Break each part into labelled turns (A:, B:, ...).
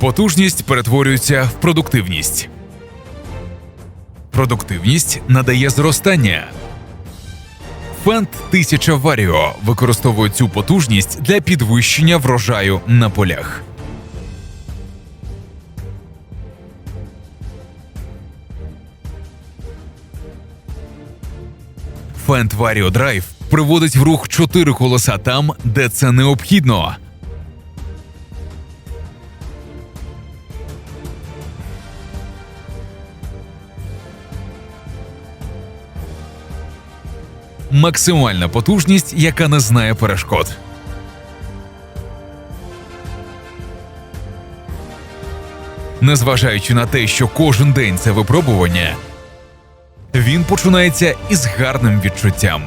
A: Потужність перетворюється в продуктивність. Продуктивність надає зростання. Фенд 1000 Варіо використовує цю потужність для підвищення врожаю на полях. Фенд Варіо Драйв приводить в рух чотири колеса там, де це необхідно. Максимальна потужність, яка не знає перешкод. Незважаючи на те, що кожен день це випробування, він починається із гарним відчуттям.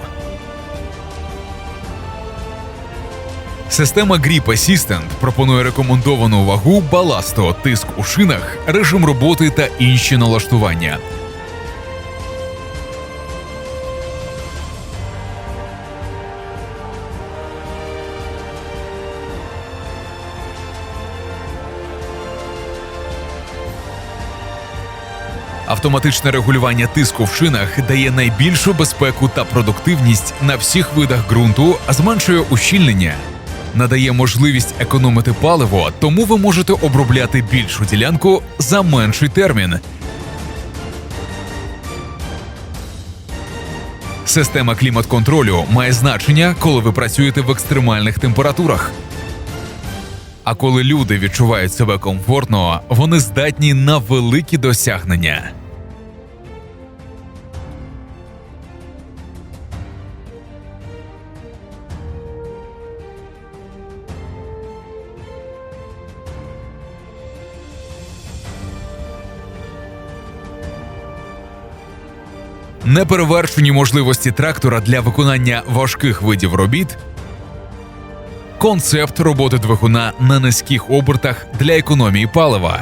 A: Система Grip Assistant пропонує рекомендовану вагу баласту, тиск у шинах, режим роботи та інші налаштування. Автоматичне регулювання тиску в шинах дає найбільшу безпеку та продуктивність на всіх видах ґрунту, а зменшує ущільнення. Надає можливість економити паливо, тому ви можете обробляти більшу ділянку за менший термін. Система клімат-контролю має значення, коли ви працюєте в екстремальних температурах. А коли люди відчувають себе комфортно, вони здатні на великі досягнення. Неперевершені можливості трактора для виконання важких видів робіт концепт роботи двигуна на низьких обертах для економії палива.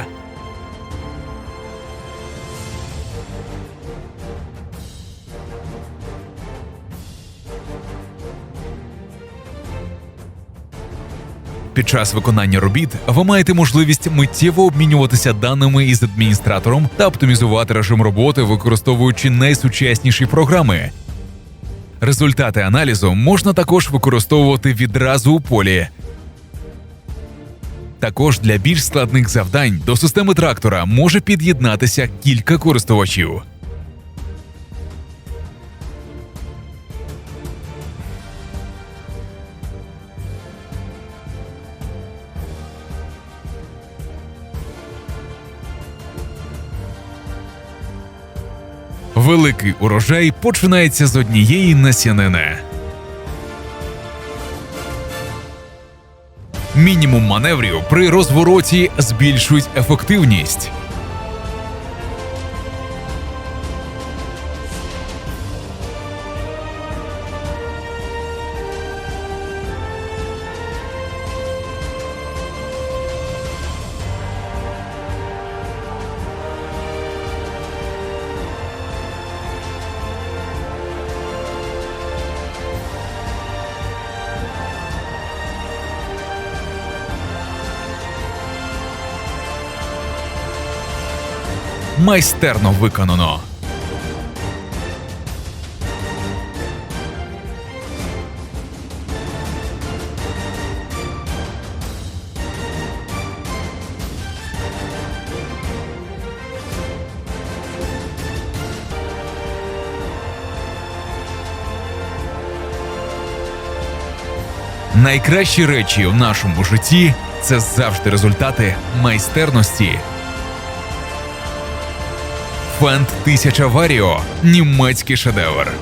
A: Під час виконання робіт ви маєте можливість миттєво обмінюватися даними із адміністратором та оптимізувати режим роботи, використовуючи найсучасніші програми. Результати аналізу можна також використовувати відразу у полі. Також для більш складних завдань до системи трактора може під'єднатися кілька користувачів. Великий урожай починається з однієї насінини. Мінімум маневрів при розвороті збільшують ефективність. Майстерно виконано. Найкращі речі в нашому житті це завжди результати майстерності. Фенд 1000 Варіо німецький шедевр.